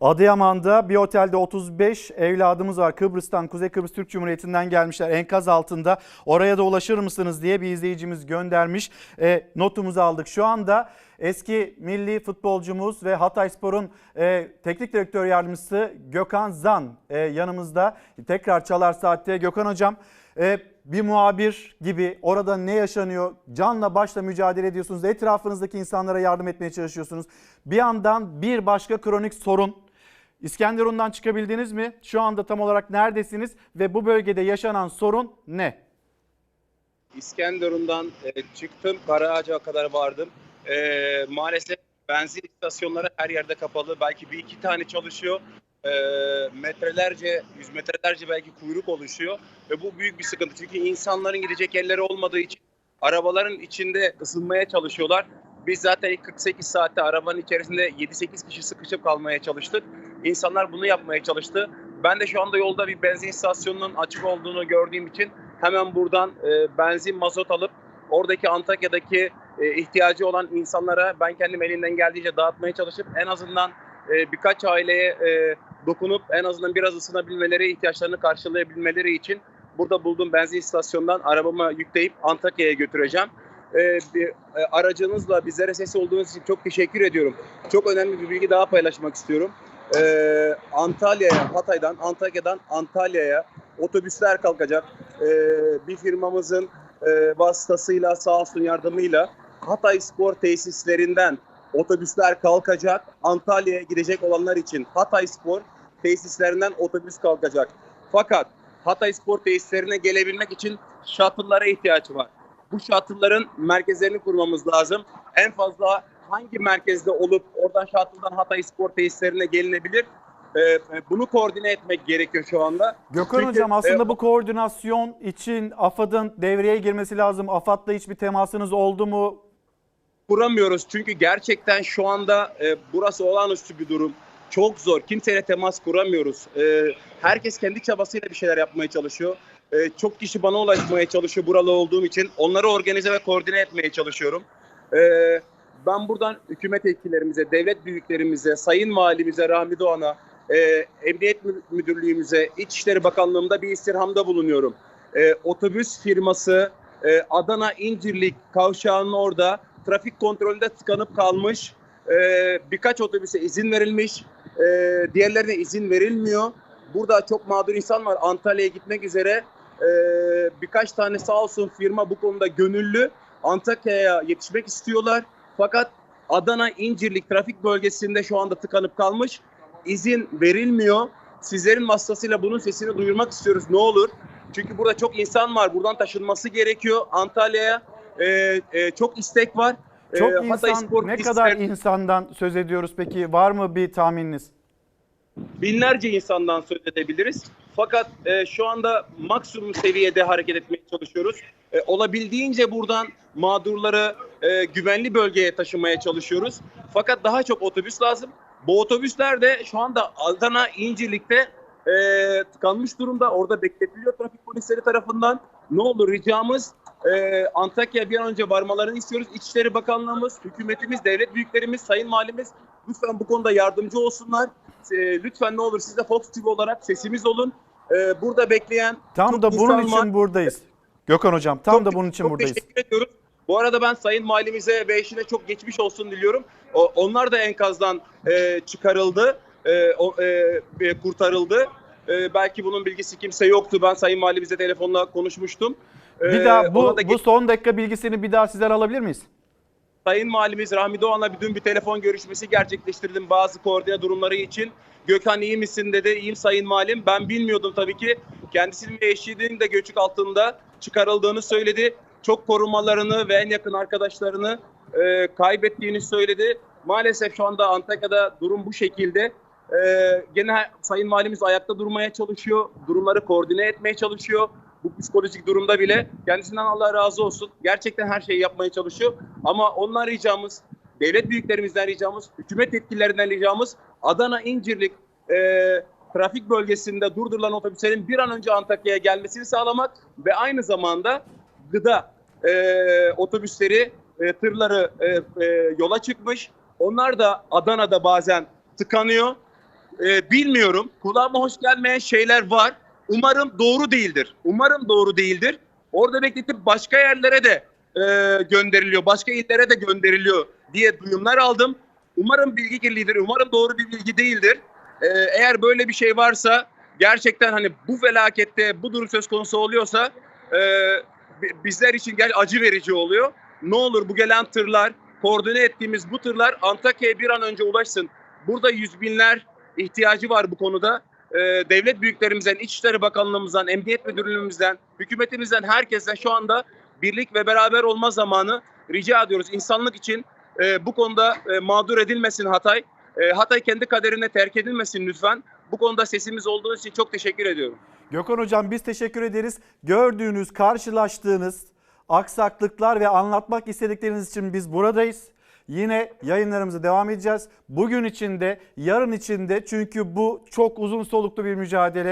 Adıyaman'da bir otelde 35 evladımız var. Kıbrıs'tan, Kuzey Kıbrıs Türk Cumhuriyeti'nden gelmişler. Enkaz altında. Oraya da ulaşır mısınız diye bir izleyicimiz göndermiş. E, notumuzu aldık. Şu anda eski milli futbolcumuz ve Hatayspor'un e, teknik direktör yardımcısı Gökhan Zan e, yanımızda. Tekrar Çalar Saat'te. Gökhan Hocam e, bir muhabir gibi orada ne yaşanıyor canla başla mücadele ediyorsunuz. Etrafınızdaki insanlara yardım etmeye çalışıyorsunuz. Bir yandan bir başka kronik sorun. İskenderun'dan çıkabildiniz mi? Şu anda tam olarak neredesiniz ve bu bölgede yaşanan sorun ne? İskenderun'dan e, çıktım, Karaağaç'a kadar vardım. E, maalesef benzin istasyonları her yerde kapalı. Belki bir iki tane çalışıyor. E, metrelerce, yüz metrelerce belki kuyruk oluşuyor. Ve bu büyük bir sıkıntı. Çünkü insanların gidecek yerleri olmadığı için arabaların içinde ısınmaya çalışıyorlar. Biz zaten ilk 48 saatte arabanın içerisinde 7-8 kişi sıkışıp kalmaya çalıştık. İnsanlar bunu yapmaya çalıştı. Ben de şu anda yolda bir benzin istasyonunun açık olduğunu gördüğüm için hemen buradan e, benzin, mazot alıp oradaki Antakya'daki e, ihtiyacı olan insanlara ben kendim elimden geldiğince dağıtmaya çalışıp en azından e, birkaç aileye e, dokunup en azından biraz ısınabilmeleri, ihtiyaçlarını karşılayabilmeleri için burada bulduğum benzin istasyonundan arabamı yükleyip Antakya'ya götüreceğim. E, bir, e, aracınızla bizlere ses olduğunuz için çok teşekkür ediyorum. Çok önemli bir bilgi daha paylaşmak istiyorum. E, Antalya'ya, Hatay'dan, Antakya'dan Antalya'ya otobüsler kalkacak. E, bir firmamızın e, vasıtasıyla, sağ olsun yardımıyla Hatay Spor tesislerinden otobüsler kalkacak. Antalya'ya gidecek olanlar için Hatay Spor tesislerinden otobüs kalkacak. Fakat Hatay Spor tesislerine gelebilmek için shuttle'lara ihtiyaç var. Bu shuttle'ların merkezlerini kurmamız lazım. En fazla hangi merkezde olup oradan shuttle'dan Hatay Spor tesislerine gelinebilir? Ee, bunu koordine etmek gerekiyor şu anda. Gökhan Çünkü, Hocam aslında e, bu koordinasyon için AFAD'ın devreye girmesi lazım. AFAD'la hiçbir temasınız oldu mu? kuramıyoruz. Çünkü gerçekten şu anda e, burası olağanüstü bir durum. Çok zor. Kimseyle temas kuramıyoruz. E, herkes kendi çabasıyla bir şeyler yapmaya çalışıyor. E, çok kişi bana ulaşmaya çalışıyor buralı olduğum için. Onları organize ve koordine etmeye çalışıyorum. E, ben buradan hükümet etkilerimize, devlet büyüklerimize, Sayın Valimize, Rahmi Doğan'a, e, Emniyet Mü- Müdürlüğümüze, İçişleri Bakanlığımda bir istirhamda bulunuyorum. E, otobüs firması e, Adana İncirlik kavşağının orada trafik kontrolünde tıkanıp kalmış. Ee, birkaç otobüse izin verilmiş. Ee, diğerlerine izin verilmiyor. Burada çok mağdur insan var Antalya'ya gitmek üzere. Ee, birkaç tane sağ olsun firma bu konuda gönüllü. Antakya'ya yetişmek istiyorlar. Fakat Adana İncirlik trafik bölgesinde şu anda tıkanıp kalmış. İzin verilmiyor. Sizlerin vasıtasıyla bunun sesini duyurmak istiyoruz. Ne olur? Çünkü burada çok insan var. Buradan taşınması gerekiyor Antalya'ya. Ee, e, çok istek var. Çok Ee, Hatay insan, Spor ne Pistler- kadar insandan söz ediyoruz peki? Var mı bir tahmininiz? binlerce insandan söz edebiliriz. Fakat e, şu anda maksimum seviyede hareket etmeye çalışıyoruz. E, olabildiğince buradan mağdurları e, güvenli bölgeye taşımaya çalışıyoruz. Fakat daha çok otobüs lazım. Bu otobüsler de şu anda Adana İncirlik'te e, tıkanmış durumda. Orada bekletiliyor trafik polisleri tarafından. Ne olur ricamız e, Antakya'ya bir an önce varmalarını istiyoruz. İçişleri Bakanlığımız, hükümetimiz, devlet büyüklerimiz, sayın valimiz lütfen bu konuda yardımcı olsunlar. E, lütfen ne olur siz de Fox TV olarak sesimiz olun. E, burada bekleyen Tam çok da bunun için var. buradayız. Gökhan Hocam tam Çok- da bunun için çok buradayız. teşekkür ediyoruz. Bu arada ben Sayın Valimize ve eşine çok geçmiş olsun diliyorum. O, onlar da enkazdan e, çıkarıldı, e, o, e, kurtarıldı. E, belki bunun bilgisi kimse yoktu. Ben Sayın Valimize telefonla konuşmuştum. E, Bir daha bu da bu son dakika bilgisini bir daha sizler alabilir miyiz? Sayın Valimiz Rahmi Doğan'la bir dün bir telefon görüşmesi gerçekleştirdim bazı koordine durumları için. Gökhan iyi misin dedi. İyiyim Sayın Valim. Ben bilmiyordum tabii ki. Kendisinin ve eşinin de göçük altında çıkarıldığını söyledi. Çok korumalarını ve en yakın arkadaşlarını e, kaybettiğini söyledi. Maalesef şu anda Antakya'da durum bu şekilde. E, gene Sayın Valimiz ayakta durmaya çalışıyor. Durumları koordine etmeye çalışıyor bu psikolojik durumda bile kendisinden Allah razı olsun. Gerçekten her şeyi yapmaya çalışıyor. Ama ondan ricamız, devlet büyüklerimizden ricamız, hükümet yetkililerinden ricamız Adana İncirlik e, trafik bölgesinde durdurulan otobüslerin bir an önce Antakya'ya gelmesini sağlamak ve aynı zamanda gıda e, otobüsleri, e, tırları e, e, yola çıkmış. Onlar da Adana'da bazen tıkanıyor. e, bilmiyorum. Kulağıma hoş gelmeyen şeyler var. Umarım doğru değildir. Umarım doğru değildir. Orada bekletip başka yerlere de e, gönderiliyor. Başka illere de gönderiliyor diye duyumlar aldım. Umarım bilgi kirlidir. Umarım doğru bir bilgi değildir. E, eğer böyle bir şey varsa gerçekten hani bu felakette bu durum söz konusu oluyorsa e, bizler için gel acı verici oluyor. Ne olur bu gelen tırlar, koordine ettiğimiz bu tırlar Antakya'ya bir an önce ulaşsın. Burada yüz binler ihtiyacı var bu konuda. Ee, devlet büyüklerimizden, İçişleri Bakanlığımızdan, Emniyet Müdürlüğümüzden, hükümetimizden, herkesten şu anda birlik ve beraber olma zamanı rica ediyoruz. İnsanlık için e, bu konuda e, mağdur edilmesin Hatay. E, Hatay kendi kaderine terk edilmesin lütfen. Bu konuda sesimiz olduğunuz için çok teşekkür ediyorum. Gökhan Hocam biz teşekkür ederiz. Gördüğünüz, karşılaştığınız aksaklıklar ve anlatmak istedikleriniz için biz buradayız. Yine yayınlarımıza devam edeceğiz. Bugün için de, yarın için de çünkü bu çok uzun soluklu bir mücadele.